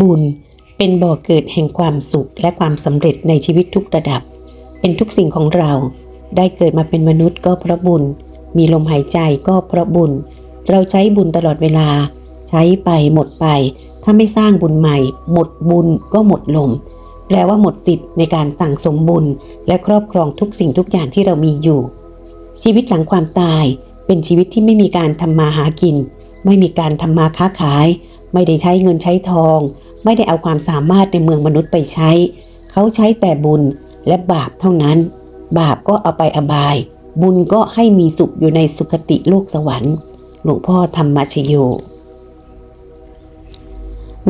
บุญเป็นบ่อเกิดแห่งความสุขและความสำเร็จในชีวิตทุกระดับ เป็นทุกสิ่งของเรา ได้เกิดมาเป็นมนุษย์ก็เพราะบุญ มีลมหายใจก็เพราะบุญ เราใช้บุญตลอดเวลา ใช้ไปหมดไป ถ้าไม่สร้างบุญใหม่ หมดบุญก็หมดลม แปลว่าหมดสิทธิ์ในการสั่งสมบุญ และครอบครองทุกสิ่งทุกอย่างที่เรามีอยู่ ชีวิตหลังความตายเป็นชีวิตที่ไม่มีการทำมาหากิน ไม่มีการทำมาค้าขาย ไม่ได้ใช้เงินใช้ทอง ไม่ได้เอาความสามารถในเมืองมนุษย์ไปใช้ เขาใช้แต่บุญและบาปเท่านั้น บาปก็เอาไปอบาย บุญก็ให้มีสุขอยู่ในสุคติโลกสวรรค์ หลวงพ่อธรรมชโย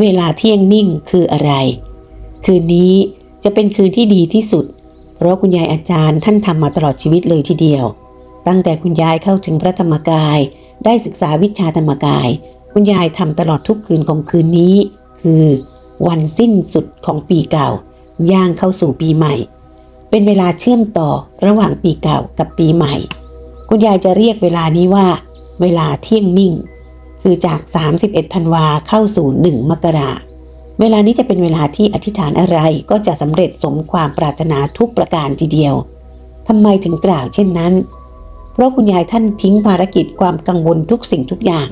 เวลาเที่ยงนิ่งคืออะไร คืนนี้จะเป็นคืนที่ดีที่สุด เพราะคุณยายอาจารย์ท่านทำมาตลอดชีวิตเลยทีเดียว ตั้งแต่คุณยายเข้าถึงพระธรรมกาย ได้ศึกษาวิชาธรรมกาย คุณยายทำตลอดทุกคืนของคืนนี้ คือวันสิ้นสุดของปีเก่า ย่างเข้าสู่ปีใหม่ เป็นเวลาเชื่อมต่อระหว่างปีเก่ากับปีใหม่ คุณยายจะเรียกเวลานี้ว่า เวลาเที่ยงนิ่ง คือจาก 31ธันวาเข้าสู่ 1 มกราเวลานี้จะเป็นเวลาที่อธิษฐานอะไรก็จะสำเร็จสมความปรารถนาทุกประการทีเดียวทำไมถึงกล่าวเช่นนั้น เพราะคุณยายท่านทิ้งภารกิจความกังวลทุกสิ่งทุกอย่าง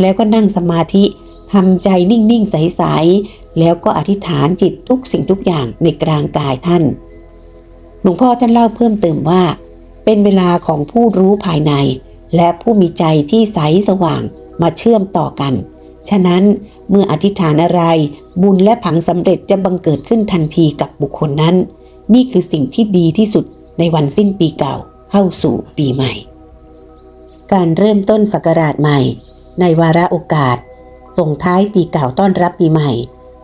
แล้วก็นั่งสมาธิทำใจนิ่งๆใสๆแล้วก็อธิษฐานจิตทุกสิ่งทุกอย่างในกลางกายท่าน หลวงพ่อท่านเล่าเพิ่มเติมว่า เป็นเวลาของผู้รู้ภายใน และผู้มีใจที่ใสสว่างมาเชื่อมต่อกัน ฉะนั้นเมื่ออธิษฐานอะไรบุญและผังสำเร็จจะบังเกิดขึ้นทันทีกับบุคคลนั้น นี่คือสิ่งที่ดีที่สุดในวันสิ้นปีเก่าเข้าสู่ปีใหม่ การเริ่มต้นศักราชใหม่ ในวาระโอกาส ส่งท้ายปีเก่าต้อนรับปีใหม่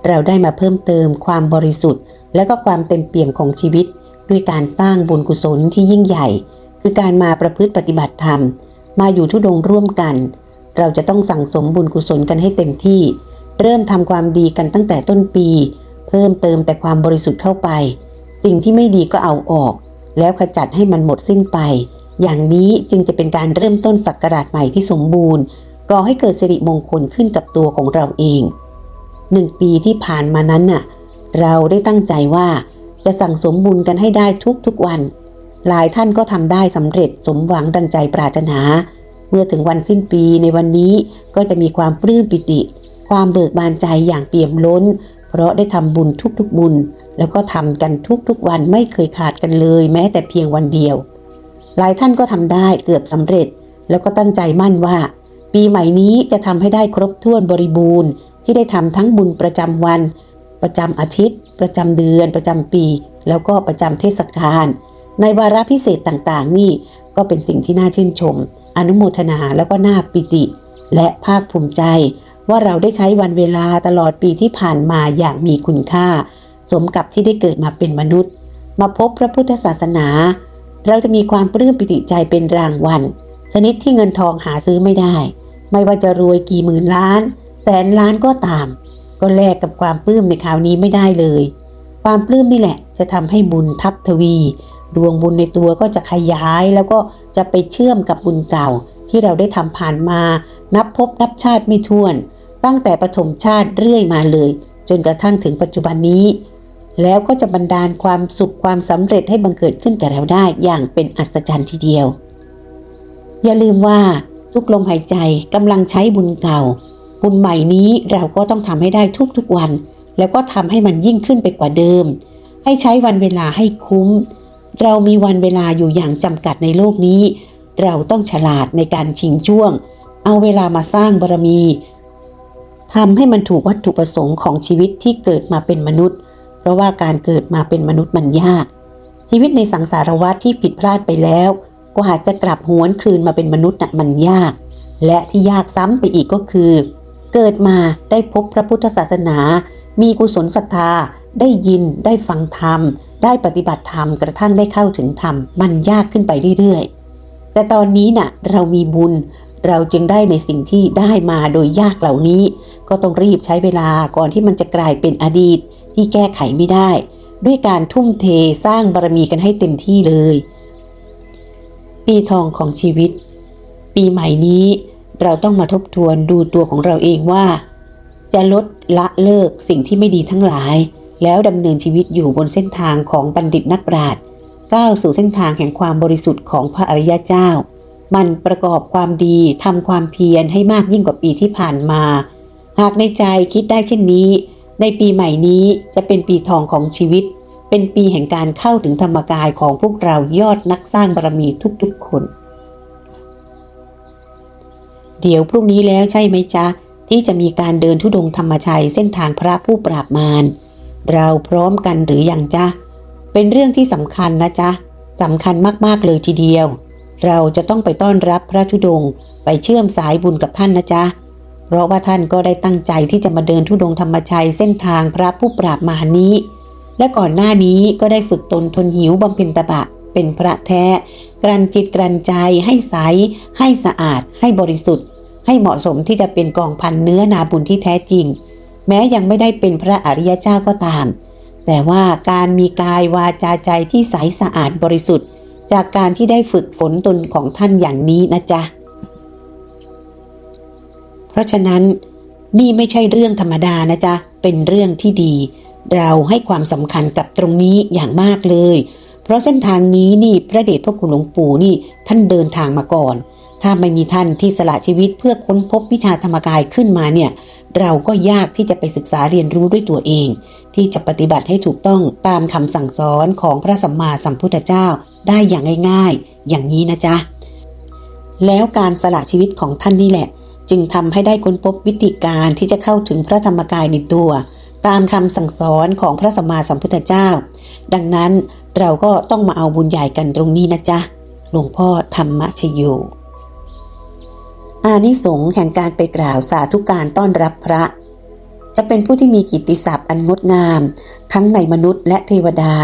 เราได้มาเพิ่มเติมความบริสุทธิ์ และก็ความเต็มเปี่ยมของชีวิต ด้วยการสร้างบุญกุศลที่ยิ่งใหญ่ คือการมาประพฤติปฏิบัติธรรม มาอยู่ทุดงร่วมกัน เราจะต้องสั่งสมบุญกุศลกันให้เต็มที่ เริ่มทำความดีกันตั้งแต่ต้นปี เพิ่มเติมแต่ความบริสุทธิ์เข้าไป สิ่งที่ไม่ดีก็เอาออก แล้วขจัดให้มันหมดสิ้นไปอย่างนี้จึงจะเป็นการเริ่มต้นศักราชใหม่ที่สมบูรณ์ ก่อให้เกิดสิริมงคลขึ้นกับตัวของเราเองหนึ่งปีที่ผ่านมานั้นน่ะ เราได้ตั้งใจว่าจะสั่งสมบุญกันให้ได้ทุกๆวัน หลายท่านก็ทำได้สำเร็จสมหวังดังใจปรารถนา เมื่อถึงวันสิ้นปีในวันนี้ก็จะมีความปลื้มปิติ ความเบิกบานใจอย่างเปี่ยมล้น เพราะได้ทำบุญทุกๆบุญ แล้วก็ทำกันทุกๆวันไม่เคยขาดกันเลยแม้แต่เพียงวันเดียว หลายท่านก็ทำได้เกือบสำเร็จ แล้วก็ตั้งใจมั่นว่า ปีใหม่นี้จะทำให้ได้ครบถ้วนบริบูรณ์ ที่ได้ทำทั้งบุญประจำวัน ประจำอาทิตย์ ประจำเดือน ประจำปี แล้วก็ประจำเทศกาลในวาระพิเศษต่างๆ นี่ก็เป็นสิ่งที่น่าชื่นชม อนุโมทนาแล้วก็น่าปิติ และภาคภูมิใจ ว่าเราได้ใช้วันเวลาตลอดปีที่ผ่านมาอย่างมีคุณค่า สมกับที่ได้เกิดมาเป็นมนุษย์ มาพบพระพุทธศาสนา เราจะมีความปลื้มปิติใจเป็นรางวัลชนิดที่เงินทองหาซื้อไม่ได้ ไม่ว่าจะรวยกี่หมื่นล้าน แสนล้านก็ตาม ก็แลกกับความปลื้มในคราวนี้ไม่ได้เลย ความปลื้มนี่แหละ จะทำให้บุญทับทวี ดวงบุญในตัวก็จะขยายแล้วก็จะไปเชื่อมกับบุญเก่า ที่เราได้ทำผ่านมา นับพบนับชาติไม่ถ้วน ตั้งแต่ปฐมชาติเรื่อยมาเลย จนกระทั่งถึงปัจจุบันนี้ แล้วก็จะบันดาลความสุขความสำเร็จให้บังเกิดขึ้นกับเราได้อย่างเป็นอัศจรรย์ทีเดียว อย่าลืมว่า ทุกลมหายใจกำลังใช้บุญเก่า บุญใหม่นี้เราก็ต้องทำให้ได้ทุกๆวัน แล้วก็ทำให้มันยิ่งขึ้นไปกว่าเดิม ให้ใช้วันเวลาให้คุ้ม เรามีวันเวลาอยู่อย่างจำกัดในโลกนี้ เราต้องฉลาดในการชิงช่วง เอาเวลามาสร้างบารมีทำให้มันถูกวัตถุประสงค์ของชีวิตที่เกิดมาเป็นมนุษย์ เพราะว่าการเกิดมาเป็นมนุษย์มันยาก ชีวิตในสังสารวัฏที่ผิดพลาดไปแล้ว กว่าจะกลับหวนคืนมาเป็นมนุษย์น่ะมันยาก และที่ยากซ้ำไปอีกก็คือ เกิดมาได้พบพระพุทธศาสนา มีกุศลศรัทธา ได้ยิน ได้ฟังธรรม ได้ปฏิบัติธรรมกระทั่งได้เข้าถึงธรรม มันยากขึ้นไปเรื่อยๆ แต่ตอนนี้น่ะเรามีบุญ เราจึงได้ในสิ่งที่ได้มาโดยยากเหล่านี้ ก็ต้องรีบใช้เวลาก่อนที่มันจะกลายเป็นอดีตที่แก้ไขไม่ได้ ด้วยการทุ่มเทสร้างบารมีกันให้เต็มที่เลย ปีทองของชีวิต ปีใหม่นี้เราต้องมาทบทวนดูตัวของเราเองว่า จะลดละเลิกสิ่งที่ไม่ดีทั้งหลาย แล้วดำเนินชีวิตอยู่บนเส้นทางของบัณฑิตนักปราชญ์ก้าวสู่เส้นทางแห่งความบริสุทธิ์ของพระอริยเจ้า มันประกอบความดีทำความเพียรให้มากยิ่งกว่าปีที่ผ่านมา หากในใจคิดได้เช่นนี้ ในปีใหม่นี้จะเป็นปีทองของชีวิต เป็นปีแห่งการเข้าถึงธรรมกายของพวกเรายอดนักสร้างบารมีทุกๆคน เดี๋ยวพรุ่งนี้แล้วใช่ไหมจ๊ะ ที่จะมีการเดินทุดงค์ธรรมชัยเส้นทางพระผู้ปราบมารเราพร้อมกันหรืออยังจ๊ะ เป็นเรื่องที่สำคัญนะจ๊ะสำคัญมากๆเลยทีเดียว เราจะต้องไปต้อนรับพระธุดงค์ไปเชื่อมสายบุญกับท่านนะจ๊ะ เพราะว่าท่านก็ได้ตั้งใจที่จะมาเดินทุดงค์ธรรมชัยเส้นทางพระผู้ปราบมารนี้ และก่อนหน้านี้ก็ได้ฝึกตนทนหิวบำเพ็ญตบะ เป็นพระแท้ กรันจิตกรันใจให้ใส ให้สะอาด ให้บริสุทธิ์ ให้เหมาะสมที่จะเป็นกองพันเนื้อนาบุญที่แท้จริง แม้ยังไม่ได้เป็นพระอริยเจ้าก็ตาม แต่ว่าการมีกายวาจาใจที่ใสสะอาดบริสุทธิ์ จากการที่ได้ฝึกฝนตนของท่านอย่างนี้นะจ๊ะเพราะฉะนั้นนี่ไม่ใช่เรื่องธรรมดานะจ๊ะ เป็นเรื่องที่ดี เราให้ความสำคัญกับตรงนี้อย่างมากเลย เพราะเส้นทางนี้นี่พระเดชพระคุณหลวงปู่นี่ท่านเดินทางมาก่อน ถ้าไม่มีท่านที่สละชีวิตเพื่อค้นพบวิชาธรรมกายขึ้นมาเนี่ย เราก็ยากที่จะไปศึกษาเรียนรู้ด้วยตัวเอง ที่จะปฏิบัติให้ถูกต้องตามคำสั่งสอนของพระสัมมาสัมพุทธเจ้าได้อย่างง่าย ๆ อย่างนี้นะจ๊ะแล้วการสละชีวิตของท่านนี่แหละ จึงทำให้ได้ค้นพบวิธีการที่จะเข้าถึงพระธรรมกายในตัว ตามคำสั่งสอนของพระสัมมาสัมพุทธเจ้า ดังนั้นเราก็ต้องมาเอาบุญใหญ่กันตรงนี้นะจ๊ะ หลวงพ่อธรรมชโยอานิสงส์แห่งการไปกล่าวสาธุการต้อนรับพระ จะเป็นผู้ที่มีกิตติศัพท์อันงดงาม ทั้งในมนุษย์และเทวดา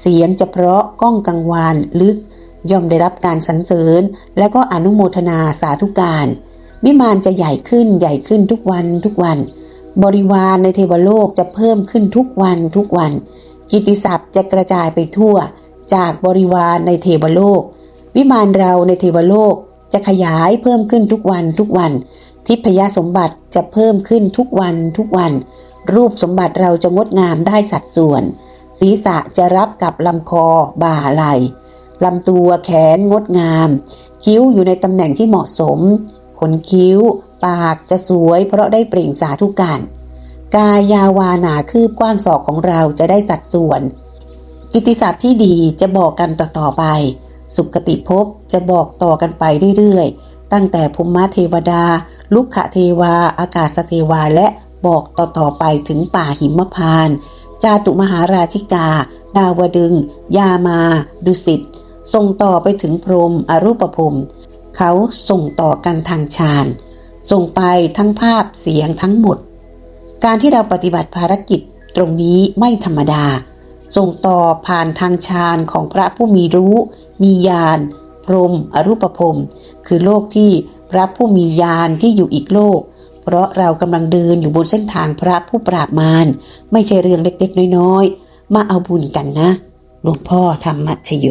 เสียงจะเพราะก้องกังวานลึก ย่อมได้รับการสรรเสริญ และก็อนุโมทนาสาธุการ วิมานจะใหญ่ขึ้นใหญ่ขึ้นทุกวันทุกวัน บริวารในเทวโลกจะเพิ่มขึ้นทุกวันทุกวัน กิติศัพท์จะกระจายไปทั่ว จากบริวารในเทวโลก วิมานเราในเทวโลกจะขยายเพิ่มขึ้นทุกวันทุกวัน ทิพยสมบัติจะเพิ่มขึ้นทุกวันทุกวัน รูปสมบัติเราจะงดงามได้สัดส่วน ศีรษะจะรับกับลำคอบ่าไหล่ลำตัวแขนงดงาม คิ้วอยู่ในตำแหน่งที่เหมาะสม ขนคิ้ว ปากจะสวยเพราะได้เปล่งสาธุการ กายาวาหนาคืบกว้างศอกของเราจะได้สัดส่วน กิติศัพท์ที่ดีจะบอกกันต่อๆไป สุขติภพจะบอกต่อกันไปเรื่อยๆ ตั้งแต่ภูมิเทวดา ลุกขเทวา อากาศเทวาและบอกต่อๆไปถึงป่าหิมพานต์จาตุมหาราชิกา ดาวดึง ยามา ดุสิตส่งต่อไปถึงพรมอรูปภพเขาส่งต่อกันทางฌาน ส่งไปทั้งภาพเสียงทั้งหมด การที่เราปฏิบัติภารกิจตรงนี้ไม่ธรรมดา ส่งต่อผ่านทางฌานของพระผู้มีรู้ มีญาณพรมอรูปภพคือโลกที่พระผู้มีญาณที่อยู่อีกโลก เพราะเรากำลังเดินอยู่บนเส้นทางพระผู้ปราบมารไม่ใช่เรื่องเล็กๆ น้อยๆ มาเอาบุญกันนะหลวงพ่อธรรมชโย